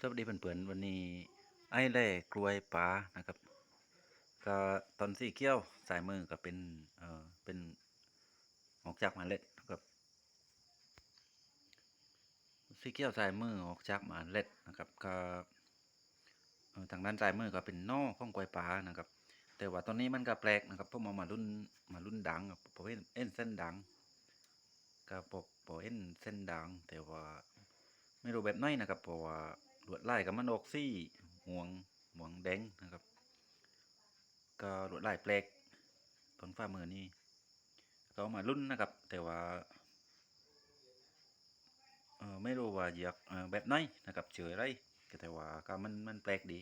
สวัสดีเพื่อนๆวันนี้ ไอ้เล่กล้วยป่านะครับ ก็ตอนสีเกี้ยวสายมือก็เป็นเอ่อเป็นออกจากมาเล็ดนะครับสีเกี้ยวสายมือออกจากมาเล็ดนะครับก็ทางด้านสายมือก็เป็นนอของกล้วยป่านะครับ แต่ว่าตอนนี้มันก็แปลกนะครับเพราะมามารุ่นมารุ่นดังครับพอเห็นเอ็นเส้นดังก็พอพอเห็นเส้นดังแต่ว่าไม่รู้แบบไหนนะครับเพราะว่า ลวดลายกับมันออกซี่ห่วงห่วงแดงนะครับ ก็ลวดลายแปลกต้นฝ่ามือนี่ก็มารุ่นนะครับ แต่ว่าเออไม่รู้ว่าอยากแบบไหนนะครับเฉยไรก็แต่ว่าก็มันมันแปลกดี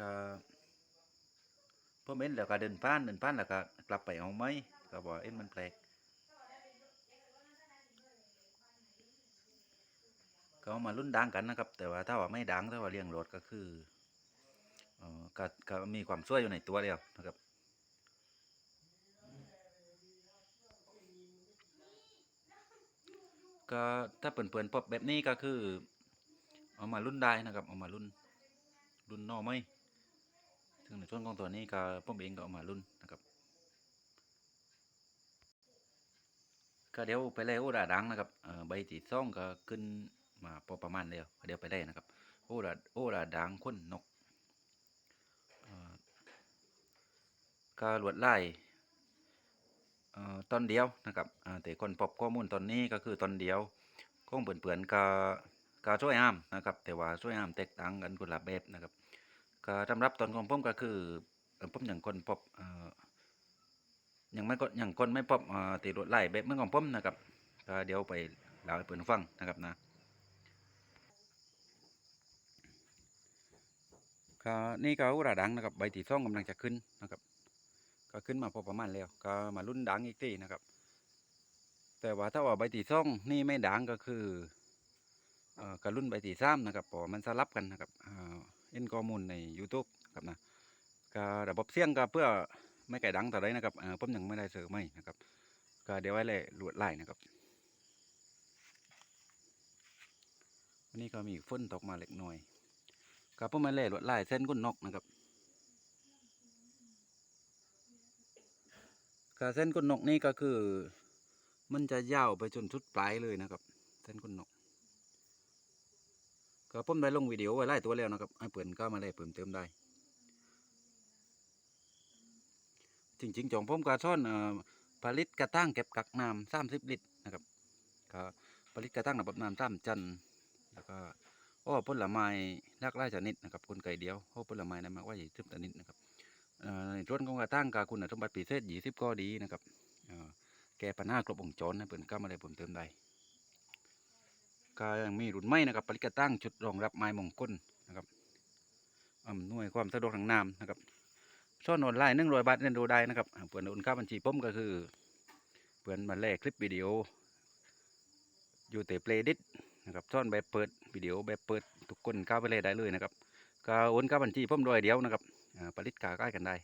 ก็ผมเห็นแล้วก็เดินผ่านเดินผ่านแล้วก็กลับไปเอาไหมก็บอกเอ็นมันแปลก เอามารุ่นดังกันนะครับ แต่ว่าถ้าว่าไม่ดังถ้าว่าเลี้ยงรถก็คือเออก็ก็มีความช่วยอยู่ในตัวเดียวนะครับก็ถ้าเปิ่นๆปอบแบบนี้ก็คือ เอามารุ่นได้นะครับ เอามารุ่น รุ่นนอไม่ซึ่งในช่วงของตัวนี้ก็ผมเองก็เอามารุ่นนะครับก็เดี๋ยวไปเลยโอ้ดาดังนะครับใบตีซ่องก็ขึ้น มาพอประมาณเดียวเดียวไปได้นะครับ โอ้ดาโอ้ดาดังค้นนกเอ่อก็ลวดไล่ตอนเดียวนะครับแต่คนพบข้อมูลตอนนี้ก็คือตอนเดียวคงเปื่อนๆก็ก็ช่วยห้ามนะครับ แต่ว่าช่วยห้ามแตกต่างกันคนละแบบนะครับก็สำหรับตอนของผมก็คือเอ่อผมอย่างคนพบอ่อยังไม่ก็ยังคนไม่พบเอ่อตีรถไล่แบบเมื่อของผมนะครับก็เดี๋ยวไปเล่าให้เพื่อนฟังนะครับนะ ก็นี่ก็อุราดังนะครับใบตีซ่องกำลังจะขึ้นนะครับ ก็ขึ้นมาพอประมาณแล้วก็มารุ่นดังอีกทีนะครับ แต่ว่าถ้าว่าใบตีซ่องนี่ไม่ดังก็คือเอ่อกับรุ่นใบตีซ้ำนะครับเพราะมันสลับกันนะครับอ่าเอ็นข้อมูลใน YouTube ครับนะก็ระบบเสียงก็เพื่อไม่ไก่ดังต่อได้นะครับเอ่อผมยังไม่ได้เสริมไม่นะครับก็เดี๋ยวไว้เลยลวดไล่นะครับวันนี้ก็มีฝนตกมาเล็กน้อย ก็ผมมาเล่ลวดไล่เส้นก้นนกนะครับก็เส้นก้นนกนี่ก็คือ มันจะยาวไปจนสุดปลายเลยนะครับ เส้นก้นนกก็ผมได้ลงวิดีโอไว้หลายตัวแล้วนะครับให้เปิ่นก็มาได้เพิ่มเติมได้ จริงๆจองผมก็ซ่อนผลิตกระตั้งเก็บกักน้ำสามสิบลิตรนะครับก็ผลิตกระตั้งระบบน้ำสามจันทร์แล้วก็ โอ้ผลไม้หลากหลายชนิดนะครับคนไก่เดียวโอ้ผลไม้นะมากว่ายี่สิบชนิดนะครับในส่วนของกระตั้งก็คุณสมบัติพิเศษยี่สิบก็ดีนะครับแก้ปัญหาครบวงจรนะเปิ่นก็มาได้เพิ่มเติมได้ก็ยังมีรุ่นใหม่นะครับผลิกระตั้งชุดรองรับไม้มงคลนะครับอำนวยความสะดวกทางน้ำนะครับช่อนออนไลน์หนึ่งรอยบาทเรียนรู้ได้นะครับเปิดโอนค่าบัญชีผมก็คือเปิดมาแลกคลิปวิดีโออยู่แต่เพลย์ดิส นะครับช่อนแบบเปิดวิดีโอแบบเปิดทุกคนเข้าไปเลยได้เลยนะครับก็โอนค่าบัญชีผมโดยเดียวนะครับผลิตกาใกล้กันได้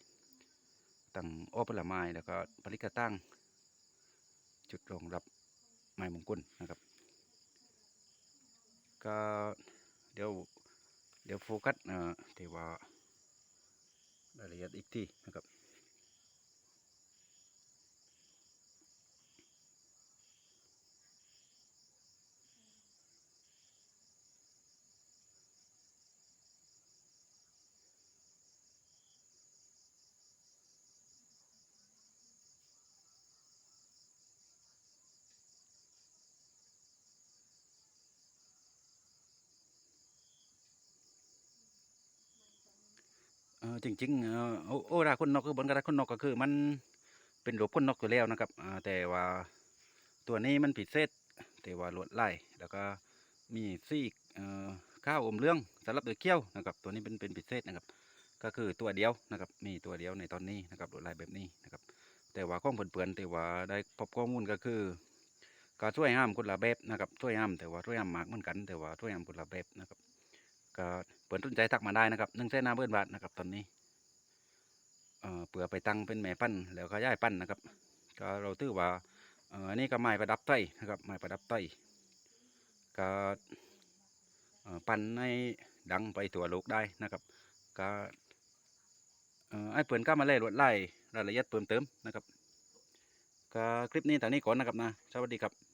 ตั้งอ้อผลไม้แล้วก็ผลิตกระตั้งจุดรองรับไม้มงคลนะครับ ก็เดี๋ยวเดี๋ยวโฟกัสเอ่อที่ว่ารายละเอียดอีกทีนะครับ จริงๆโอโอราคนนกคือบนกระดาษคนนกก็คือมันเป็นรูปคนนกอยู่แล้วนะครับแต่ว่าตัวนี้มันผิดเศษแต่ว่าลวดลายแล้วก็มีซี่ข้าวอมเรื่องสำหรับตัวเขี้ยวนะครับตัวนี้เป็นเป็นพิเศษนะครับ ก็คือตัวเดียวนะครับมีตัวเดียวในตอนนี้นะครับลวดลายแบบนี้นะครับ แต่ว่าข้องเปื่อนๆแต่ว่าได้พบข้อมูลก็คือก็ช่วยห้ามคนละแบบนะครับช่วยห้ามแต่ว่าช่วยห้ามมากเหมือนกัน แต่ว่าช่วยห้ามคนละแบบนะครับ ก็เปิดสนใจทักมาได้นะครับหนึ่งแสนห้าหมื่นบาทนะครับตอนนี้เอ่อเผื่อไปตั้งเป็นแม่ปั้นแล้วก็ย้ายปั้นนะครับ ก็เราถือว่าเอ่ออันนี้ก็ไม้ประดับไต้นะครับไม้ประดับไต้ก็เอ่อปั่นในดังไปทั่วโลกได้นะครับ ก็เอ่อไอ้เปิ่นก็มาเล่ลวดไล่รายละเอียดเพิ่มเติมนะครับก็คลิปนี้แต่นี้ก่อนนะครับนะสวัสดีครับ